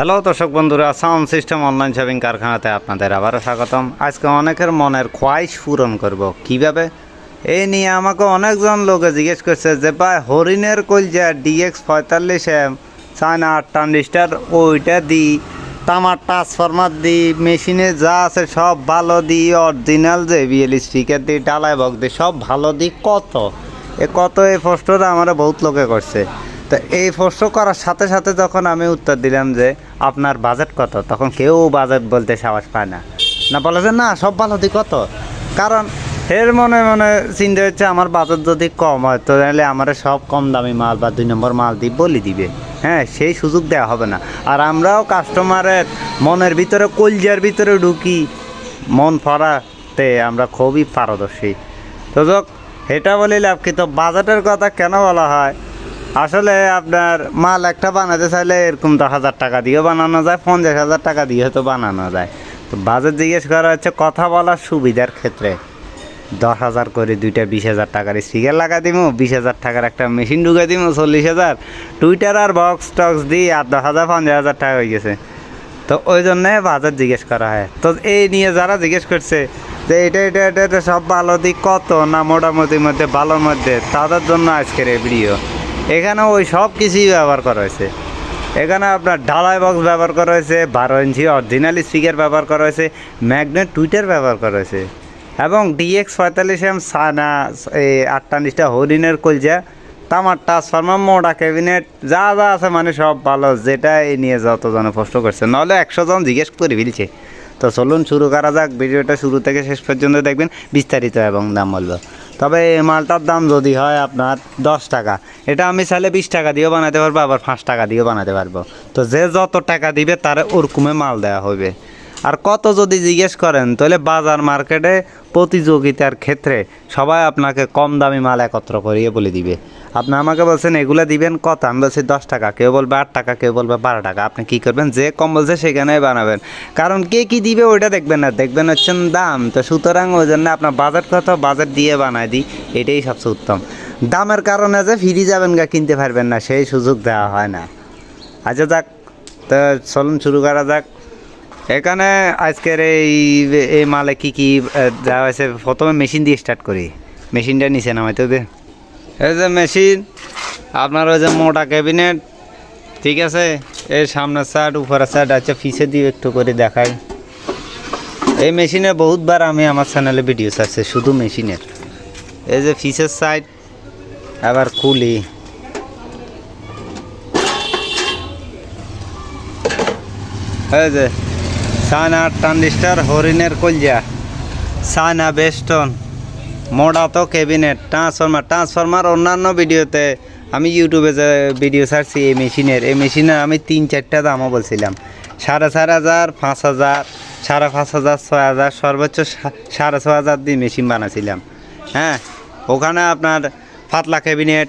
Hello দর্শক বন্ধুরা, sound system online shopping কারখানাতে আপনাদের আবারও স্বাগতম। আজকে অনেকের মনের খোয়াইশ পূরণ করব। কীভাবে? এই নিয়ে আমাকে অনেকজন লোকে জিজ্ঞেস করছে যে, ভাই, হরিণের কলজা ডিএক্স পঁয়তাল্লিশ এম চায়না আট ওইটা দিই তামার ট্রান্সফরমার দিই মেশিনে যা আছে সব ভালো দিই অরিজিনাল যে বিএল স্পিকার দিই ডালাই বক দিই সব ভালো দিই কত? এ কত এই প্রশ্নটা আমার বহুত লোকে করছে। তো এই প্রশ্ন করার সাথে সাথে যখন আমি উত্তর দিলাম যে আপনার বাজেট কত, তখন কেউ বাজেট বলতে সাহস পায় না। না বলে যে না, সব ভালো দিক কত? কারণ এর মনে মনে চিন্তা হচ্ছে আমার বাজেট যদি কম হয়, তো তাহলে আমার সব কম দামি মাল বা দুই নম্বর মাল দিয়ে বলে দিবে। হ্যাঁ সেই সুযোগ দেওয়া হবে না। আর আমরাও কাস্টমারের মনের ভিতরে, কলজার ভিতরে ঢুকি, মন ফরাতে আমরা খুবই পারদর্শী। তো এটা বলি লাভ কি? তো বাজেটের কথা কেন বলা হয়? আসলে আপনার মাল একটা বানাতে চাইলে এরকম দশ হাজার টাকা দিয়েও বানানো যায়, পঞ্চাশ হাজার টাকা দিয়ে হয়তো বানানো যায়। তো বাজেট জিজ্ঞেস করা হচ্ছে, কথা বলার সুবিধার ক্ষেত্রে দশ হাজার করে দুইটা বিশ হাজার টাকার স্পিকার লাগা দিব বিশ হাজার টাকার একটা মেশিন ঢুকে দিব চল্লিশ হাজার। টুইটার আর বক্স টক্স দিই আর দশ হাজার, পঞ্চাশ হাজার টাকা হয়ে গেছে। তো ওই জন্যে বাজার জিজ্ঞেস করা হয়। তো এই নিয়ে যারা জিজ্ঞেস করছে যে এটা এটা এটা এটা সব ভালো দিক কত না মোটামুটির মধ্যে, ভালোর মধ্যে, তাদের জন্য আজকের এই ভিডিও এখানে ওই সব কিছুই ব্যবহার করা হয়েছে। এখানে আপনার ঢালাই বক্স ব্যবহার করা হয়েছে, বারো ইঞ্চি অরিজিনাল স্পিকার ব্যবহার করা হয়েছে ম্যাগনেট টুইটার ব্যবহার করা হয়েছে এবং ডিএক্স পঁয়তাল্লিশ এম সানা এই আটটানিশটা হরিণের কলজা, তামার ট্রান্সফার্মার মোটা ক্যাবিনেট যা যা আছে মানে সব ভালো যেটা এই নিয়ে যত যতজন প্রশ্ন করছে। নাহলে একশো জন জিজ্ঞেস করে ফেলছে। তো চলুন শুরু করা যাক, ভিডিওটা শুরু থেকে শেষ পর্যন্ত দেখবেন, বিস্তারিত এবং দাম বলব। তবে এই মালটার দাম যদি হয় আপনার দশ টাকা। এটা আমি চাইলে বিশ টাকা দিয়েও বানাতে পারব, আবার পাঁচ টাকা দিয়েও বানাতে পারব। তো যে যত টাকা দিবে তার ওরকমে মাল দেওয়া হবে আর কত যদি জিজ্ঞেস করেন, তাহলে বাজার মার্কেটে প্রতিযোগিতার ক্ষেত্রে সবাই আপনাকে কম দামি মাল একত্র করিয়ে বলে দিবে। আপনি আমাকে বলছেন, এগুলো দিবেন কত? আমি বলছি, দশ টাকা। কেউ বলবে, আট টাকা। কেউ বলবে, বারো টাকা। আপনি কি করবেন? যে কম বলছে সেখানে বানাবেন। কারণ কে কি দিবে ওইটা দেখবেন না। দেখবেন হচ্ছেন দাম। তো সুতরাং ওই জন্য আপনার বাজেট কত? বাজেট দিয়ে বানায় দিই। এটাই সবচেয়ে উত্তম। দামের কারণে যে ফিরে যাবেন গা, কিনতে পারবেন না, সেই সুযোগ দেওয়া হয় না। আচ্ছা যাক, তো চলুন, শুরু করা যাক। এখানে আজকের এই এই মালে কী কী দেওয়া হয়েছে? প্রথমে মেশিন দিয়ে স্টার্ট করি। মেশিনটা নিচে নামাইতে হবে এই যে মেশিন, আপনার ওই যে মোটা ক্যাবিনেট, ঠিক আছে? এর সামনের সাইড উপরের সাইড আছে, পিছে দিয়ে একটু করে দেখাই। এই মেশিনে বহুতবার আমি আমার চ্যানেলে ভিডিও ছাড়ছি শুধু মেশিনের। এই যে ফিসের সাইড আবার খুলি এই যে সানা ট্রানজিস্টার, হরিণের কলজা। সানা বেস্টন মোডা তো ক্যাবিনেট ট্রান্সফরমার ট্রান্সফরমার অন্যান্য ভিডিওতে আমি ইউটিউবে যে ভিডিও ছাড়ছি এই মেশিনের এই মেশিনের আমি তিন, চারটা দামও বলছিলাম। সাড়ে চার হাজার, পাঁচ হাজার, সাড়ে পাঁচ হাজার, ছয় হাজার, সর্বোচ্চ সাড়ে ছ হাজার দিয়ে মেশিন বানাছিলাম। হ্যাঁ ওখানে আপনার পাতলা ক্যাবিনেট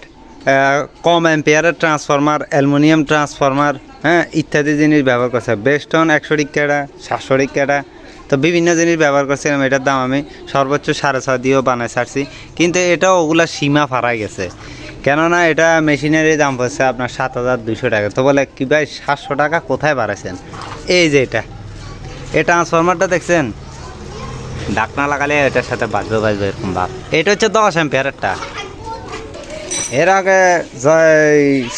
কম এম্পিয়ারের ট্রান্সফরমার অ্যালুমিনিয়াম ট্রান্সফরমার হ্যাঁ ইত্যাদি জিনিস ব্যবহার করছে। বেস্টন একশো টিকাটা সাতশো টিকাটা তো বিভিন্ন জিনিস ব্যবহার করছিলাম এটার দাম আমি সর্বোচ্চ সাড়ে ছয় দিয়েও বানাই ছাড়ছি। কিন্তু এটা ওগুলা সীমা ফারাই গেছে। কেননা এটা মেশিনারি দাম পড়ছে আপনার সাত হাজার দুশো টাকা। তো বলে কি ভাই সাতশো টাকা কোথায় বাড়াইছেন? এই যে এটা। এই ট্রান্সফরমারটা দেখছেন? ডাকনা লাগালে এটার সাথে বাজবে বাজবে এরকম ভাব। এটা হচ্ছে দশ অ্যাম্পিয়ারেরটা এর আগে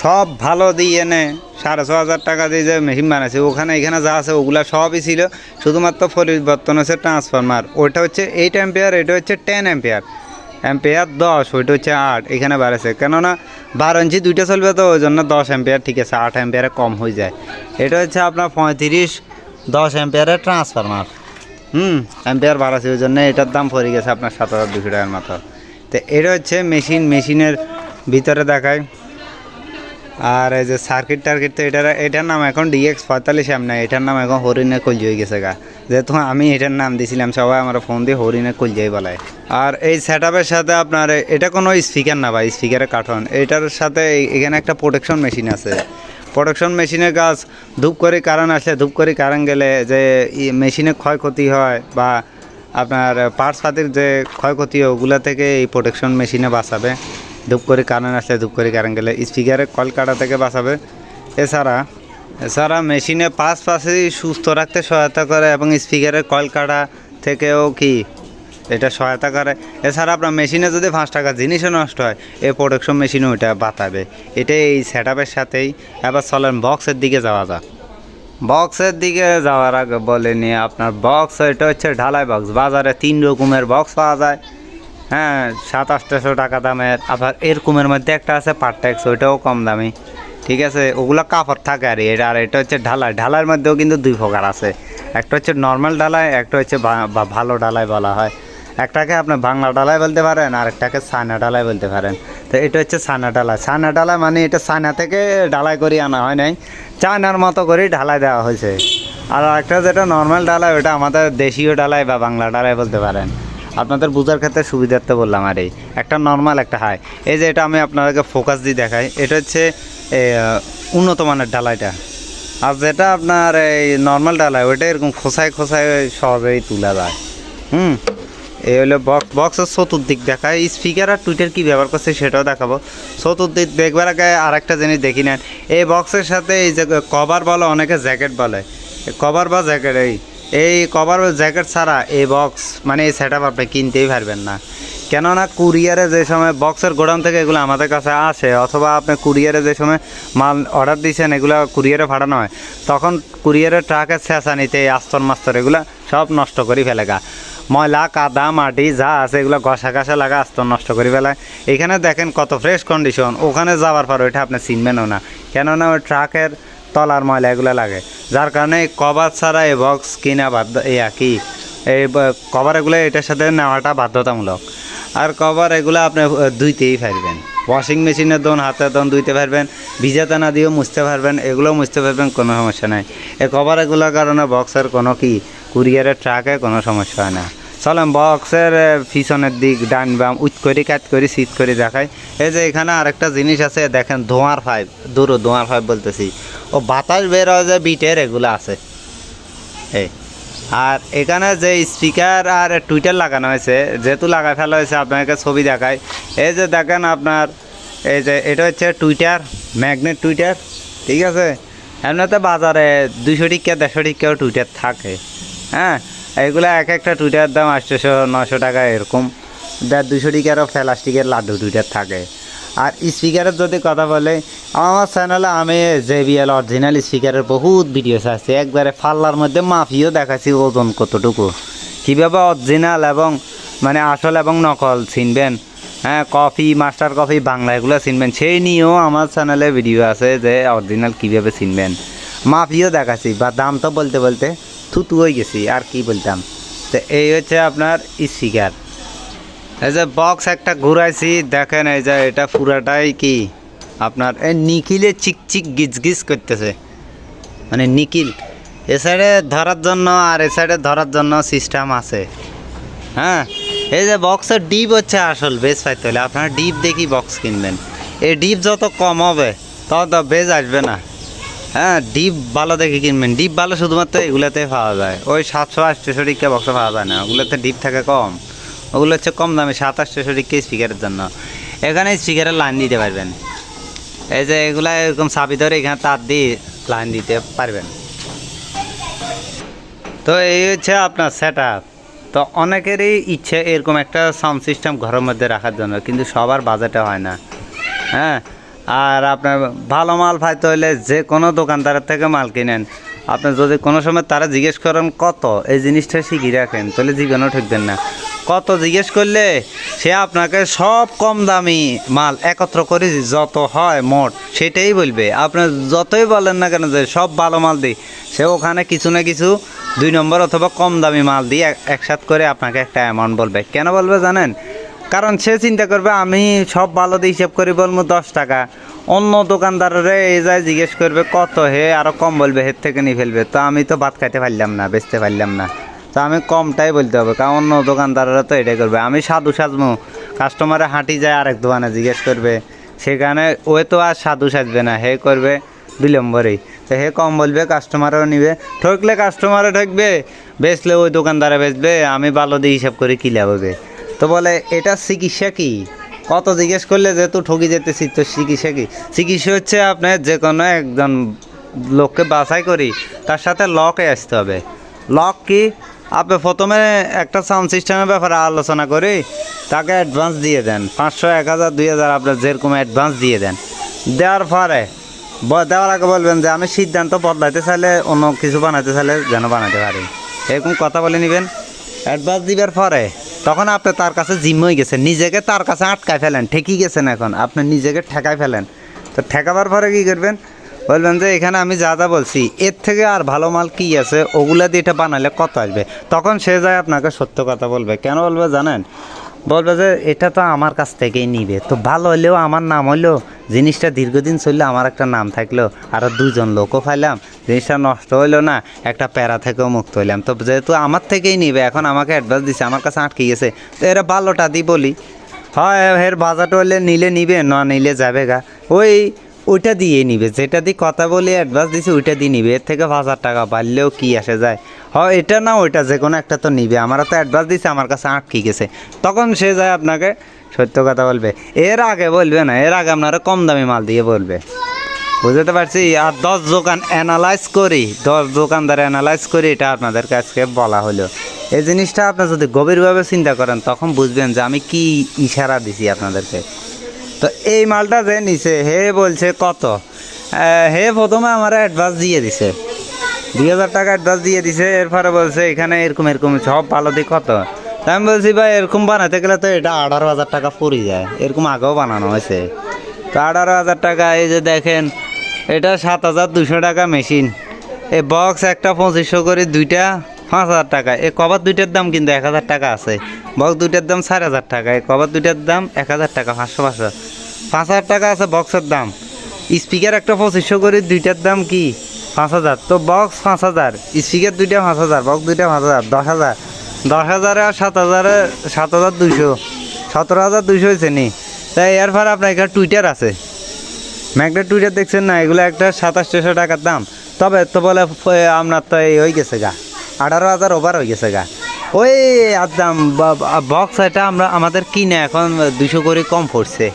সব ভালো দিয়ে এনে সাড়ে ছ হাজার টাকা দিয়ে যে মেশিন বানাইছে, ওখানে এখানে যা আছে ওগুলা সবই ছিল। শুধুমাত্র পরিবর্তন হচ্ছে ট্রান্সফরমার ওইটা হচ্ছে এইট অ্যাম্পিয়ার এটা হচ্ছে টেন অ্যাম্পিয়ার অ্যাম্পিয়ার দশ, ওইটা হচ্ছে আট, এখানে বাড়াছে কেননা বারো ইঞ্চি দুইটা চলবে তো, ওই জন্য দশ অ্যাম্পিয়ার ঠিক আছে, আট অ্যাম্পিয়ারে কম হয়ে যায়। এটা হচ্ছে আপনার পঁয়ত্রিশ, দশ অ্যাম্পিয়ারের ট্রান্সফরমার হুম অ্যাম্পিয়ার বাড়াছে ওই জন্য এটার দাম পড়ে গেছে আপনার সাত হাজার দুশো টাকার মতো। তো এটা হচ্ছে মেশিন মেশিনের ভিতরে দেখায়। আর এই যে সার্কিট টার্কিট তো এটার এটার নাম এখন ডিএক্স পঁয়তাল্লিশ এম না এটার নাম এখন হরিণের কলজি হয়ে গেছে গা। যেহেতু আমি এটার নাম দিয়েছিলাম সবাই আমার ফোন দিয়ে হরিণের কলজাই বলায়। আর এই সেট সাথে আপনার, এটা কোনো স্পিকার না ভাই স্পিকারের কার্টন এটার সাথে এখানে একটা প্রোটেকশন মেশিন আছে। প্রোটেকশন মেশিনের কাজ ধূপ করে কারণ আসলে ধূপ করে কারণ গেলে যে মেশিনে ক্ষয়ক্ষতি হয় বা আপনার পার্টস পাতির যে ক্ষয়ক্ষতি ওগুলা থেকে এই প্রোটেকশন মেশিনে বাঁচাবে। ধূপ করে কারেন্ট আসলে ধূপ করে কারেন্ট গেলে স্পিকারে কল কাটা থেকে বাঁচাবে। এছাড়া এছাড়া মেশিনে পাশ পাশেই সুস্থ রাখতে সহায়তা করে এবং স্পিকারের কয়েল কাটা থেকেও কি এটা সহায়তা করে। এছাড়া আপনার মেশিনে যদি পাঁচ টাকা জিনিসও নষ্ট হয় এই প্রোডাকশন মেশিনও ওইটা বাতাবে এটা এই সেট সাথেই। এবার চলেন বক্সের দিকে যাওয়া যাক। বক্সের দিকে যাওয়ার আগে বলে নিয়ে আপনার বক্স এটা হচ্ছে ঢালাই বক্স বাজারে তিন রকমের বক্স পাওয়া যায়। হ্যাঁ সাত, আটশো টাকা দামের। আবার এরকমের মধ্যে একটা আছে পারটেক্স ওইটাও কম দামি। ঠিক আছে? ওগুলো কাপড় থাকে আর এটা আর এটা হচ্ছে ঢালাই। ঢালাইয়ের মধ্যেও কিন্তু দুই প্রকার আছে। একটা হচ্ছে নর্মাল ঢালাই, একটা হচ্ছে ভালো ঢালাই বলা হয়। একটাকে আপনি বাংলা ডালাই বলতে পারেন, আর একটাকে সানা ডালাই বলতে পারেন। তো এটা হচ্ছে সানা ডালাই সানা ডালাই মানে এটা সানা থেকে ডালাই করে আনা হয় নাই। চায়নার মতো করেই ঢালাই দেওয়া হয়েছে। আর একটা যেটা নর্মাল ডালাই ওটা আমাদের দেশীয় ডালাই বা বাংলা ডালাই বলতে পারেন। আপনাদের বোঝার ক্ষেত্রে সুবিধার্থে বললাম, আর এই একটা নর্মাল একটা হাই এই যে এটা আমি আপনাদেরকে ফোকাস দিয়ে দেখাই, এটা হচ্ছে উন্নত মানের ডালাইটা আর যেটা আপনার এই নর্মাল ডালাই ওইটা এরকম খোসায় খোসায় সহজেই তোলা যায় হুম? এই হলো বক্স বক্সের চতুর্দিক দেখায়। স্পিকার আর টুইটার কী ব্যবহার করছে সেটাও দেখাবো। চতুর্দিক দেখবার আগে আর একটা জিনিস দেখি নেন। এই বক্সের সাথে এই যে কভার বলে, অনেকে জ্যাকেট বলে। কভার বা জ্যাকেট এই এই কভার জ্যাকেট ছাড়া এই বক্স মানে এই সেট আপনি কিনতেই পারবেন না। কেননা কুরিয়ারে যে সময় বক্সের গোডাউন থেকে এগুলো আমাদের কাছে আসে, অথবা আপনি কুরিয়ারে যে সময় মাল অর্ডার দিয়েছেন এগুলো কুরিয়ারে পাঠানো হয়, তখন কুরিয়ারের ট্রাকের ছেঁচা নিতে এই আস্তর মাস্তর এগুলো সব নষ্ট করে ফেলে গা। ময়লা, কাদা, মাটি যা আছে এগুলো ঘষা ঘষা লাগা আস্তর নষ্ট করে ফেলায় এখানে দেখেন কত ফ্রেশ কন্ডিশন ওখানে যাওয়ার পর ওইটা আপনি চিনবেনও না। কেননা ওই ট্রাকের তলার ময়লা এগুলো লাগে। যার কারণে কভার ছাড়া এই বক্স কিনা বাধ্য ইয়া কি, এই কভার এগুলো এটার সাথে নেওয়াটা বাধ্যতামূলক। আর কভার এগুলো আপনি ধুইতেই পারবেন ওয়াশিং মেশিনের দোন, হাতের দোন ধুইতে পারবেন ভিজাতে না দিয়েও মুছতে পারবেন এগুলো মুছতে পারবেন, কোনো সমস্যা নাই। এই কভার এগুলোর কারণে বক্সের কোনো কি, কুরিয়ারের ট্রাকে কোনো সমস্যা হয় না। চলেন বক্সের পিছনের দিক ডান বাম, উচ করে কাট করে সিট করে দেখাই। এই যে এখানে আরেকটা জিনিস আছে, দেখেন ধোঁয়ার পাইপ দূর ধোঁয়ার পাইপ বলতেছি। ও বাতাস বের হয় যে বিটের এগুলো আছে। এই। আর এখানে যে স্পিকার আর টুইটার লাগানো হয়েছে, যেহেতু লাগাই ফেলা হয়েছে আপনাকে ছবি দেখায় এই যে দেখেন আপনার, এই যে এটা হচ্ছে টুইটার ম্যাগনেট টুইটার ঠিক আছে? এমনিতে বাজারে দুশো টিকা দেড়শো টিকাও টুইটার থাকে। হ্যাঁ? এগুলো এক একটা টুইটার দাম আটশোশো নশো টাকা এরকম। দেড় দুশো টিকারও প্লাস্টিকের লাড্ডু টুইটার থাকে। আর স্পিকারের যদি কথা বলে, আমার চ্যানেলে আমি জে জেবিএল অরিজিনাল স্পিকারের বহুত ভিডিও আছে। একবারে ফাল্লার মধ্যে মাফিও দেখাচ্ছি ওজন কতটুকু। কীভাবে অরিজিনাল এবং মানে আসল এবং নকল চিনবেন? হ্যাঁ কফি, মাস্টার কফি, বাংলা এগুলো চিনবেন। সেই নিয়েও আমার চ্যানেলে ভিডিও আছে যে অরিজিনাল কীভাবে চিনবেন। মাফিও দেখাচ্ছি, বা দাম তো বলতে বলতে থুতু হয়ে গেছি, আর কি বলতাম? তো এই হচ্ছে আপনার স্পিকার এই যে বক্স একটা ঘুরাইছি, দেখেন এই যে এটা পুরাটাই কি? আপনার এই নিখিলে চিকচিক গিজ গিজ করতেছে। মানে নিখিল। এ সাইডে ধরার জন্য আর এ সাইডে ধরার জন্য সিস্টেম আছে। হ্যাঁ? এই যে বক্সের ডিপ হচ্ছে আসল বেজ পাইতে হলে আপনারা ডিপ দেখি বক্স কিনবেন। এই ডিপ যত কম হবে, তত বেজ আসবে না। হ্যাঁ ডিপ ভালো দেখে কিনবেন। ডিপ ভালো শুধুমাত্র এগুলাতে পাওয়া যায়। ওই সাতশো আটশোশো টিকা বক্সে পাওয়া যায় না। ওগুলোতে ডিপ থাকে কম। ওগুলো হচ্ছে কম দামে, সাত আটশোশো টিকা স্পিকারের জন্য। এখানে স্পিকারের লাইন দিতে পারবেন। এই যে এগুলা এরকম চাবি ধরে এখানে তার দিয়ে লাইন দিতে পারবেন। তো এই হচ্ছে আপনার সেট তো অনেকেরই ইচ্ছে এরকম একটা সাউন্ড সিস্টেম ঘরের মধ্যে রাখার জন্য, কিন্তু সবার বাজেটে হয় না। হ্যাঁ আর আপনার ভালো মাল পাইতে হলে যে কোনো দোকানদারের থেকে মাল কিনেন। আপনি যদি কোনো সময় তারা জিজ্ঞেস করেন কত, এই জিনিসটা শিখিয়ে রাখেন, তাহলে জীবনেও ঠকবেন না। কত জিজ্ঞেস করলে সে আপনাকে সব কম দামি মাল একত্র করে যত হয় মোট সেটাই বলবে। আপনি যতই বলেন না কেন যে সব ভালো মাল দিই, সে ওখানে কিছু না কিছু দুই নম্বর অথবা কম দামি মাল দিয়ে একসাথ করে আপনাকে একটা অ্যামাউন্ট বলবে। কেন বলবে জানেন? কারণ সে চিন্তা করবে, আমি সব ভালো দিয়ে হিসাব করি বলব দশ টাকা। অন্য দোকানদাররে এই যায় জিজ্ঞেস করবে, কত হে? আরও কম বলবে, হের থেকে নিয়ে ফেলবে। তো আমি তো ভাত খাইতে পারলাম না, বেচতে পারলাম না। তো আমি কমটাই বলতে হবে, কারণ অন্য দোকানদাররা তো এটাই করবে। আমি সাধু সাজমু কাস্টমারে হাঁটি যায় আরেক দোকানে জিজ্ঞেস করবে, সেখানে ও তো আর সাধু সাজবে না, হে করবে বিলম্বরেই। তো হে কম বলবে, কাস্টমারও নিবে। ঠকলে কাস্টমারও ঠকবে, বেচলে ওই দোকানদারে বেচবে, আমি ভালো দিয়ে হিসাব করে কি লাভ হবে? তো বলে, এটা চিকিৎসা কি? কত জিজ্ঞেস করলে যেহেতু ঠকি যেতেছি, তো চিকিৎসা কি? চিকিৎসা হচ্ছে আপনার যে কোনো একজন লোককে বাছাই করি, তার সাথে লকে আসতে হবে। লক কি? আপনি প্রথমে একটা সাউন্ড সিস্টেমের ব্যাপারে আলোচনা করি তাকে অ্যাডভান্স দিয়ে দেন। পাঁচশো, এক হাজার, দুই হাজার আপনার যেরকম অ্যাডভান্স দিয়ে দেন। দেওয়ার পরে দেওয়ার আগে বলবেন যে, আমি সিদ্ধান্ত বদলাইতে চাইলে অন্য কিছু বানাতে চাইলে যেন বানাতে পারি। এরকম কথা বলে নেবেন। অ্যাডভান্স দিবার পরে তখন আপনি তার কাছে জিম্মই গেছেন। নিজেকে তার কাছে আটকায় ফেলেন। ঠেকি গেছেন এখন। আপনি নিজেকে ঠেকায় ফেলেন। তো ঠেকাবার পরে কী করবেন? বলবেন যে, এখানে আমি যা যা বলছি, এর থেকে আর ভালো মাল কি আছে? ওগুলা দিয়ে এটা বানালে কত আসবে? তখন সে যায় আপনাকে সত্য কথা বলবে। কেন বলবে জানেন? বলবে যে এটা তো আমার কাছ থেকেই নিবে। তো ভালো হলেও আমার নাম হলো জিনিসটা দীর্ঘদিন চললে আমার একটা নাম থাকল, আর দুজন লোকও ফাইলাম জিনিসটা নষ্ট হইল না, একটা প্যারা থেকেও মুক্ত হইলাম। তো যেহেতু আমার থেকেই নিবে, এখন আমাকে অ্যাডভান্স দিছে, আমার কাছে আটকে গেছে, তো এরা ভালোটা দিই বলি। হয় এর বাজারটা হলে নিলে নিবে, না নিলে যাবে গা। ওই ওইটা দিয়ে নিবে, যেটা দিয়ে কথা বলে অ্যাডভান্স দিছে, ওইটা দিয়ে নিবে। এর থেকে হাজার টাকা বাড়লেও কি আসে যায়? হয় এটা না, ওইটা যে কোনো একটা তো নিবে। আমারও তো অ্যাডভান্স দিছে, আমার কাছে আটকে গেছে। তখন সে যায় আপনাকে সত্য কথা বলবে। এর আগে বলবে না, এর আগে আপনারা কম দামি মাল দিয়ে বলবে। বুঝতে পারছি? আর দশ দোকান অ্যানালাইজ করি, দশ দোকানদার অ্যানালাইজ করি, এটা আপনাদের কাছকে বলা হলো। এই জিনিসটা আপনি যদি গভীরভাবে চিন্তা করেন, তখন বুঝবেন যে আমি কি ইশারা দিছি আপনাদেরকে। তো এই মালটা যে নিছে, হে বলছে কত? হে প্রথমে আমার অ্যাডভান্স দিয়ে দিছে। দুই হাজার টাকা অ্যাডভান্স দিয়ে দিছে, এরপরে বলছে এখানে এরকম এরকম, সব ভালো দিক কত? আমি বলছি, ভাই, এরকম বানাতে গেলে তো এটা আঠারো হাজার টাকা পড়ে যায়। এরকম আগেও বানানো হয়েছে। তো আঠারো হাজার টাকা, এই যে দেখেন, এটা সাত হাজার দুশো টাকা মেশিন এই বক্স একটা পঁচিশশো করে দুইটা পাঁচ হাজার টাকা। এই কভার দুইটার দাম কিন্তু এক হাজার টাকা আছে। বক্স দুইটার দাম চার হাজার টাকা। এই কভার দুইটার দাম এক হাজার টাকা, পাঁচশো পাঁচশো। পাঁচ হাজার টাকা আছে বক্সের দাম। স্পিকার একটা পঁচিশশো করে, দুইটার দাম কি? পাঁচ হাজার। তো বক্স পাঁচ হাজার, স্পিকার দুইটা পাঁচ হাজার, বক্স দুইটা পাঁচ হাজার, দশ হাজার। দশ হাজারে আর সাত হাজারে, সাত হাজার দুইশো। সতেরো হাজার দুইশো হয়েছে নি। তাই এর পর আপনার এখানে টুইটার আছে। ম্যাগনেট টুইটার দেখছেন না? এগুলো একটা সাতাশশো টাকার দাম। তবে তো বলে আপনার তো এই হয়ে গেছে গা। আঠারো হাজার ওভার হয়ে গেছে গা। ওই আর দাম বক্স এটা আমরা, আমাদের কিনে এখন দুশো করে কম পড়ছে।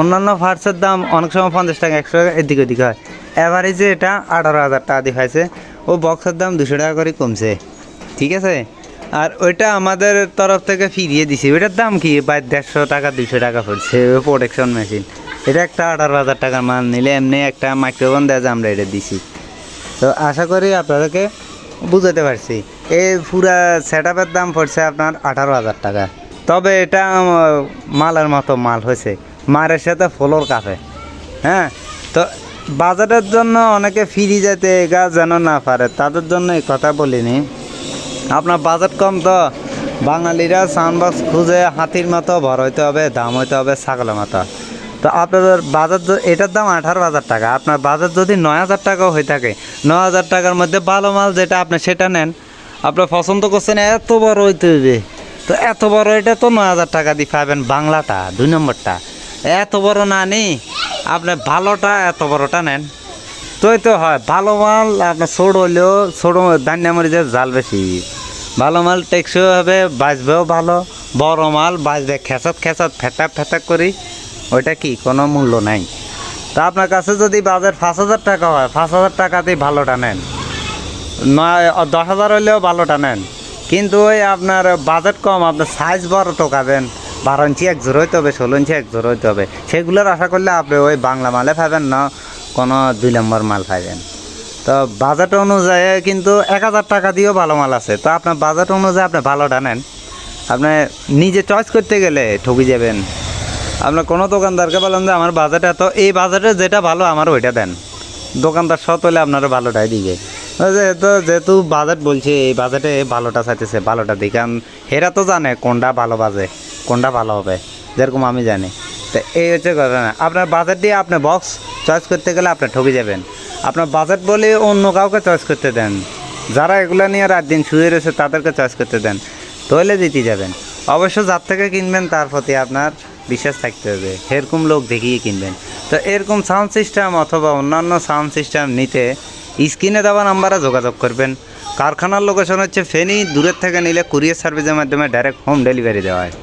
অন্যান্য ফার্টসের দাম অনেক সময় পঞ্চাশ টাকা, একশো টাকা, এদিক ওদিক হয়। অ্যাভারেজে এটা আঠারো হাজার টাকা দিয়ে খাইছে ও বক্সের দাম দুশো টাকা করে কমছে। ঠিক আছে? আর ওইটা আমাদের তরফ থেকে ফিরিয়ে দিছি। ওইটার দাম কি? প্রায় দেড়শো টাকা দুশো টাকা পড়ছে। প্রোটেকশন মেশিন এটা একটা আঠারো হাজার টাকার মাল। নিলে এমনি একটা মাইক্রোফোন দেয় যে আমরা এটা দিছি। তো আশা করি আপনাদেরকে বুঝাতে পারছি। এই পুরা সেট আপের দাম পড়ছে আপনার আঠারো হাজার টাকা। তবে এটা মালের মতো মাল হয়েছে। মারের সাথে ফলোর কাফে হ্যাঁ? তো বাজারের জন্য অনেকে ফিরি যেতে গা যেন না পারে, তাদের জন্য এই কথা বলিনি। আপনার বাজেট কম তো। বাঙালিরা সাউন্ড বক্স খুঁজে হাতির মতো ভর হইতে হবে, দাম হইতে হবে, ছাগলের মতো। তো আপনাদের বাজার এটার দাম আঠারো হাজার টাকা। আপনার বাজার যদি নয় হাজার টাকাও হয়ে থাকে ন হাজার টাকার মধ্যে ভালো মাল যেটা আপনি সেটা নেন। আপনার পছন্দ করছেন এত বড় হইতে হবে তো এত বড় এটা তো নয় হাজার টাকা দিয়ে পাবেন বাংলাটা, দুই নম্বরটা। এত বড় না নি, আপনি ভালোটা এত বড়টা নেন। তোই তো হয়, ভালো মাল আপনার ছোট হইলেও, ছোট দান্যা মরিচের জাল বেশি। ভালো মাল টেকসই হবে, বাঁচবেও ভালো। বড় মাল বাঁচবে খেসাত খেসাত ফেটাক ফেটাক করি। ওইটা কি? কোনো মূল্য নাই। তা আপনার কাছে যদি বাজার পাঁচ হাজার টাকা হয়, পাঁচ হাজার টাকাতেই ভালোটা নেন। নয় দশ হাজার হইলেও ভালোটা নেন। কিন্তু ওই আপনার বাজেট কম আপনার সাইজ বড় টোকাবেন বারো ইঞ্চি এক জোর হইতে হবে, ষোলো ইঞ্চি এক জোর হইতে হবে। সেগুলোর আশা করলে আপনি ওই বাংলা মালে পাবেন না, কোনো দুই নম্বর মাল পাবেন। তো বাজেট অনুযায়ী কিন্তু এক হাজার টাকা দিয়েও ভালো মাল আছে। তো আপনার বাজেট অনুযায়ী আপনি ভালোটা নেন। আপনি নিজে চয়েস করতে গেলে ঠকি যাবেন। আপনার কোনো দোকানদারকে বলেন যে আমার বাজেট এত, এই বাজেটে যেটা ভালো আমার ওইটা দেন। দোকানদার সৎ হলে আপনারা ভালোটাই ওই তো যেহেতু বাজেট বলছে, এই বাজেটে ভালোটা চাইতেছে, ভালোটা কারণ এরা তো জানে কোনটা ভালো বাজে, কোনটা ভালো হবে, যেরকম আমি জানি। তো এই হচ্ছে কথা না। আপনার বাজেট দিয়ে আপনি বক্স চয়েস করতে গেলে আপনি ঠকে যাবেন। আপনার বাজেট বলে অন্য কাউকে চয়েস করতে দেন। যারা এগুলো নিয়ে রাত দিন শুয়ে রয়েছে, তাদেরকে চয়েস করতে দেন। তাহলে জিতে যাবেন। অবশ্য যার থেকে কিনবেন, তার প্রতি আপনার বিশ্বাস থাকতে হবে। এরকম লোক দেখিয়ে কিনবেন। তো এরকম সাউন্ড সিস্টেম অথবা অন্যান্য সাউন্ড সিস্টেম নিতে স্ক্রিনে দেওয়া নাম্বারে যোগাযোগ করবেন। কারখানার লোকেশন হচ্ছে ফেনি, দূরের থেকে নিলে কুরিয়ার সার্ভিসের মাধ্যমে ডাইরেক্ট হোম ডেলিভারি দেওয়া হয়।